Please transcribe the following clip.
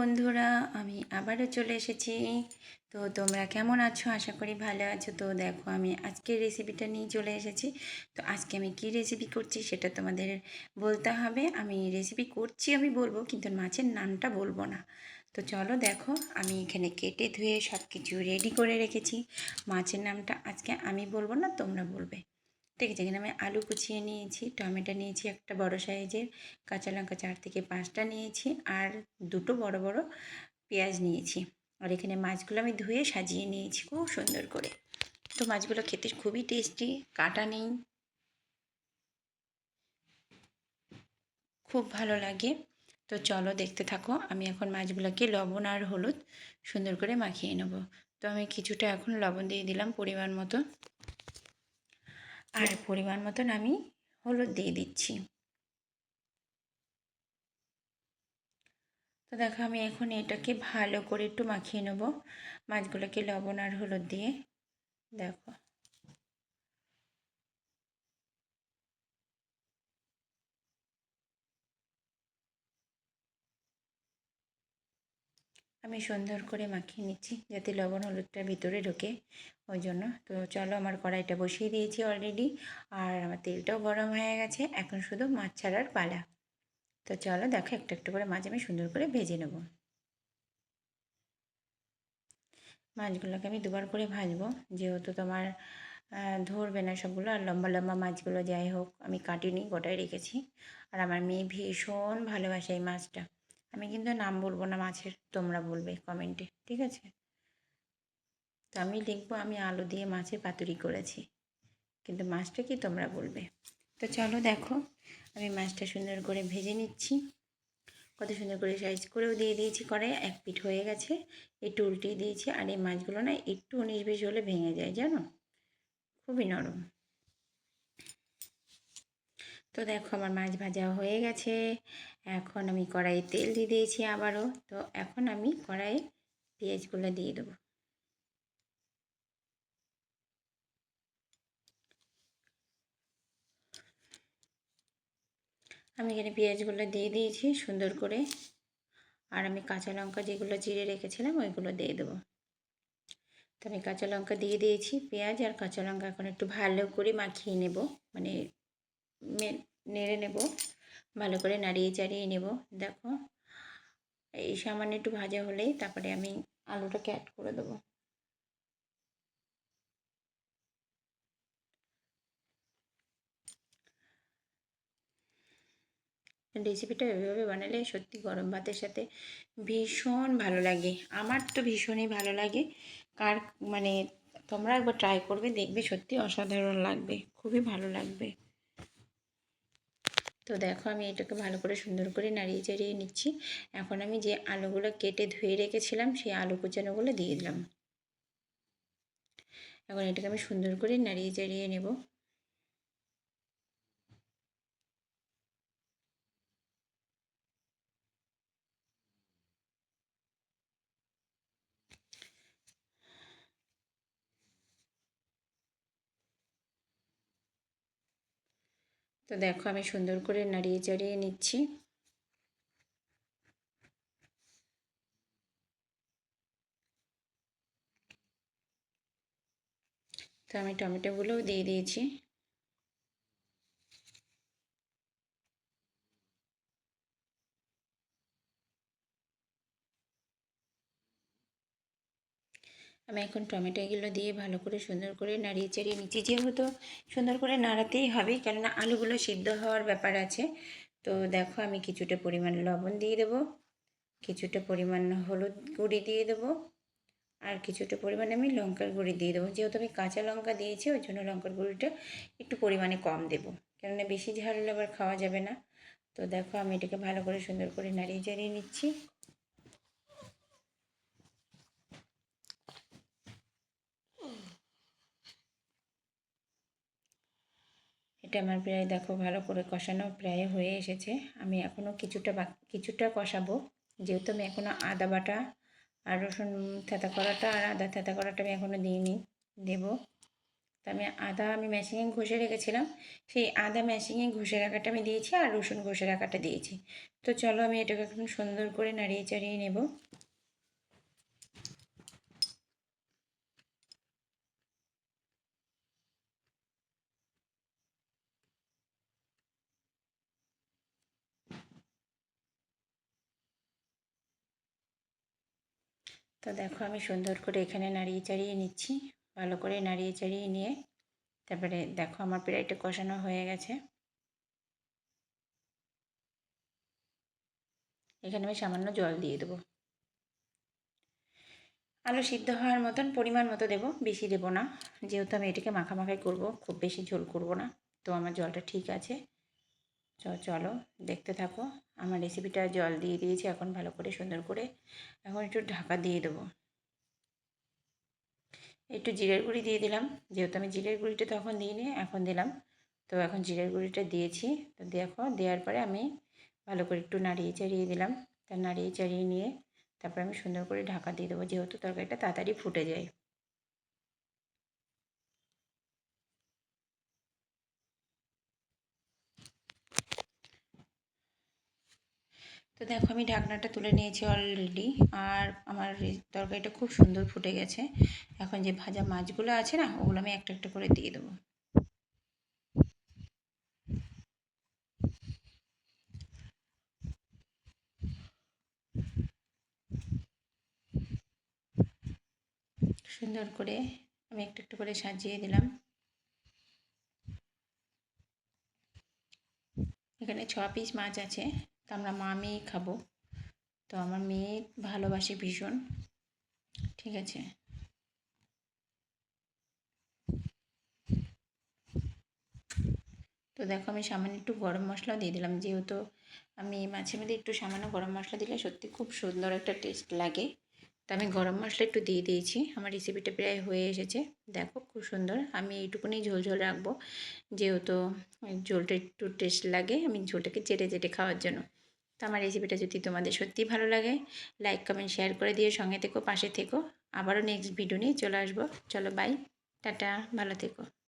বন্ধুরা, আমি আবারও চলে এসেছি। তো তোমরা কেমন আছো? আশা করি ভালো আছো। তো দেখো, আমি আজকের রেসিপিটা নিয়ে চলে এসেছি। তো আজকে আমি কি রেসিপি করছি সেটা তোমাদের বলতে হবে। আমি রেসিপি করছি আমি বলব, কিন্তু মাছের নামটা বলব না। তো চলো দেখো, আমি এখানে কেটে ধুয়ে সব কিছু রেডি করে রেখেছি। মাছের নামটা আজকে আমি বলব না, তোমরা বলবে। ঠিক আছে এখানে আমি আলু কুচিয়ে নিয়েছি, টমেটো নিয়েছি একটা বড় সাইজের, কাঁচা লঙ্কা চার থেকে পাঁচটা নিয়েছি আর দুটো বড় বড় পেঁয়াজ নিয়েছি। আর এখানে মাছগুলো আমি ধুয়ে সাজিয়ে নিয়েছি খুব সুন্দর করে। তো মাছগুলো খেতে খুবই টেস্টি, কাটা নেই। খুব ভালো লাগে। তো চলো দেখতে থাকো, আমি এখন মাছগুলোকে লবণ আর হলুদ সুন্দর করে মাখিয়ে নেব। তো আমি কিছুটা এখন লবণ দিয়ে দিলাম পরিমাণ মতো। আর পরিমাণ মতন আমি হলুদ দিয়ে দিচ্ছি। তো দেখো আমি এখন এটাকে ভালো করে একটু মাখিয়ে নেব। মাছগুলোকে লবণ আর হলুদ দিয়ে। দেখো। আমি সুন্দর করে মাখিয়ে নিচ্ছি যাতে লবণ হলুদটা ভিতরে ঢোকে। ওই জন্য তো চলো আমার কড়াইটা বসিয়ে দিয়েছি অলরেডি আর আমার তেলটাও গরম হয়ে গেছে। এখন শুধু মাছ ছাড়ার পালা। তো চলো দেখো একটু একটু করে মাছ আমি সুন্দর করে ভেজে নেব। মাছগুলোকে আমি দুবার করে ভাজবো। যেহেতু তোমার ধরবে না সবগুলো আর লম্বা লম্বা মাছগুলো যাই হোক আমি কাটিনি গোটাই রেখেছি। আর আমার মেয়ে ভীষণ ভালোবাসে এই মাছটা। আমি কিন্তু নাম বলব না, মাছের তোমরা বলবে কমেন্টে ঠিক আছে? তো আমি লিখব, আমি আলু দিয়ে মাছের পাতুরি করেছি। কিন্তু মাছটা কি তোমরা বলবে? তো চলো দেখো, আমি মাছটা সুন্দর করে ভেজে নিচ্ছি। কত সুন্দর করে সাইজ করেও দিয়ে দিয়েছি করে এক পিঠ হয়ে গেছে। একটু উল্টিয়ে দিয়েছি, আর এই মাছগুলো না একটু উনিশ বিশ হলে ভেঙে যায়, জানো? খুবই নরম। তো দেখো আমার মাছ ভাজা হয়ে গেছে। এখন আমি কড়াইয়ে তেল দিয়ে দিয়েছি আবারও। তো এখন আমি কড়াইয়ে পেঁয়াজগুলো দিয়ে দেবো। আমি এখানে পেঁয়াজগুলো দিয়ে দিয়েছি সুন্দর করে। আর আমি কাঁচা লঙ্কা যেগুলো চিড়ে রেখেছিলাম ওইগুলো দিয়ে দেবো। তো আমি কাঁচা লঙ্কা দিয়ে দিয়েছি, পেঁয়াজ আর কাঁচা লঙ্কা এখন একটু ভালো করে মাখিয়ে নেব। মানে নেড়ে নেব। ভালো করে নাড়িয়ে চাড়িয়ে নেব। দেখো, এই সামান্য একটু ভাজা হলেই তারপরে আমি আলুটাকে অ্যাড করে দেবো। রেসিপিটা এভাবে বানালে সত্যি গরম ভাতের সাথে ভীষণ ভালো লাগে। আমার তো ভীষণই ভালো লাগে। কার মানে তোমরা একবার ট্রাই করবে, দেখবে সত্যি অসাধারণ লাগবে। খুবই ভালো লাগবে। তো দেখো আমি এটাকে ভালো করে সুন্দর করে নাড়িয়ে চাড়িয়ে নিচ্ছি। এখন আমি যে আলুগুলো কেটে ধুয়ে রেখেছিলাম, সেই আলু কুচানোগুলো দিয়ে দিলাম। এখন এটাকে আমি সুন্দর করে নাড়িয়ে চাড়িয়ে নেব। তো দেখো আমি সুন্দর করে নাড়িয়ে চাড়িয়ে নিচ্ছি। তো আমি টমেটোগুলোও দিয়ে দিয়েছি। আমি এখন টমেটোগুলো দিয়ে ভালো করে সুন্দর করে নাড়িয়ে চাড়িয়ে নিচ্ছি। যেহেতু সুন্দর করে নাড়াতেই হবে, কেননা আলুগুলো সিদ্ধ হওয়ার ব্যাপার আছে, তো দেখো আমি কিছুটা পরিমাণ লবণ দিয়ে দেবো, কিছুটা পরিমাণ হলুদ গুঁড়ি দিয়ে দেবো, আর কিছুটা পরিমাণে আমি লঙ্কার গুঁড়ি দিয়ে দেবো। যেহেতু আমি কাঁচা লঙ্কা দিয়েছি, ওই জন্য লঙ্কার গুঁড়িটা একটু পরিমাণে কম দেবো, কেননা বেশি ঝাল আবার খাওয়া যাবে না। তো দেখো আমি এটাকে ভালো করে সুন্দর করে নাড়িয়ে চাড়িয়ে নিচ্ছি। এটা আমার প্রায়, দেখো, ভালো করে কষানো প্রায় হয়ে এসেছে। আমি এখনও কিছুটা কিছুটা কষাবো। যেহেতু আমি এখনও আদা বাটা আর রসুন থেতা করাটা আর আদা থেতা করাটা আমি এখনও দিইনি, দেব। তো আমি আদা, আমি মেশিনে ঘষে রেখেছিলাম। সেই আদা মেশিনে ঘষে রাখাটা আমি দিয়েছি আর রসুন ঘষে রাখাটা দিয়েছি। তো চলো আমি এটাকে এখন সুন্দর করে নাড়িয়ে চাড়িয়ে নেব। তো দেখো আমি সুন্দর করে এখানে নাড়িয়ে চাড়িয়ে নিচ্ছি। ভালো করে নাড়িয়ে চাড়িয়ে নিয়ে তারপরে দেখো আমার প্রায়টা কষানো হয়ে গেছে। এখানে আমি সামান্য জল দিয়ে দেবো। আলু সিদ্ধ হওয়ার মতন পরিমাণ মতো দেবো, বেশি দেবো না। যেহেতু আমি এটাকে মাখামাখাই করব, খুব বেশি ঝোল করব না। তো আমার জলটা ঠিক আছে। চলো দেখতে থাকো। আমার রেসিপিটা জল দিয়ে দিয়েছি, এখন ভালো করে সুন্দর করে এখন একটু ঢাকা দিয়ে দেবো। একটু জিরের গুঁড়ি দিয়ে দিলাম। যেহেতু আমি জিরের গুঁড়িটা তখন দিইনি, এখন দিলাম। তো এখন জিরের গুঁড়িটা দিয়েছি। তো দেখো, দেওয়ার পরে আমি ভালো করে একটু নাড়িয়ে চাড়িয়ে দিলাম। তা নাড়িয়ে চাড়িয়ে নিয়ে তারপর আমি সুন্দর করে ঢাকা দিয়ে দেবো, যেহেতু তরকারিটা তাড়াতাড়ি ফুটে যায়। তো দেখো, আমি ঢাকনাটা তুলে নিয়েছি অলরেডি আর আমার তরকারিটা খুব সুন্দর ফুটে গেছে। এখন যে ভাজা মাছগুলো আছে না, ওগুলো আমি একটা একটা করে দিয়ে দেবো। সুন্দর করে আমি একটু একটু করে সাজিয়ে দিলাম। এখানে ছ পিস মাছ আছে। তো আমরা মা মেয়ে খাব। তো আমার মেয়ে ভালোবাসে ভীষণ। ঠিক আছে? তো দেখো আমি সামান্য একটু গরম মশলা দিয়ে দিলাম। যেহেতু আমি মাঝে মধ্যে একটু সামান্য গরম মশলা দিলে সত্যি খুব সুন্দর একটা টেস্ট লাগে। তো আমি গরম মশলা একটু দিয়ে দিয়েছি। আমার রেসিপিটা প্রায় হয়ে এসেছে। দেখো খুব সুন্দর। আমি এইটুকুনি ঝোল ঝোল রাখব। যেহেতু ঝোলটা একটু টেস্ট লাগে আমি ঝোলটাকে চেটে চেটে খাওয়ার জন্য। তো আমার রেসিপিটা যদি তোমাদের সত্যিই ভালো লাগে লাইক কমেন্ট শেয়ার করে দিয়ে সঙ্গে থেকো, পাশে থেকো। আবারও নেক্সট ভিডিও নিয়ে চলে আসব। চলো বাই টাটা, ভালো থেকো।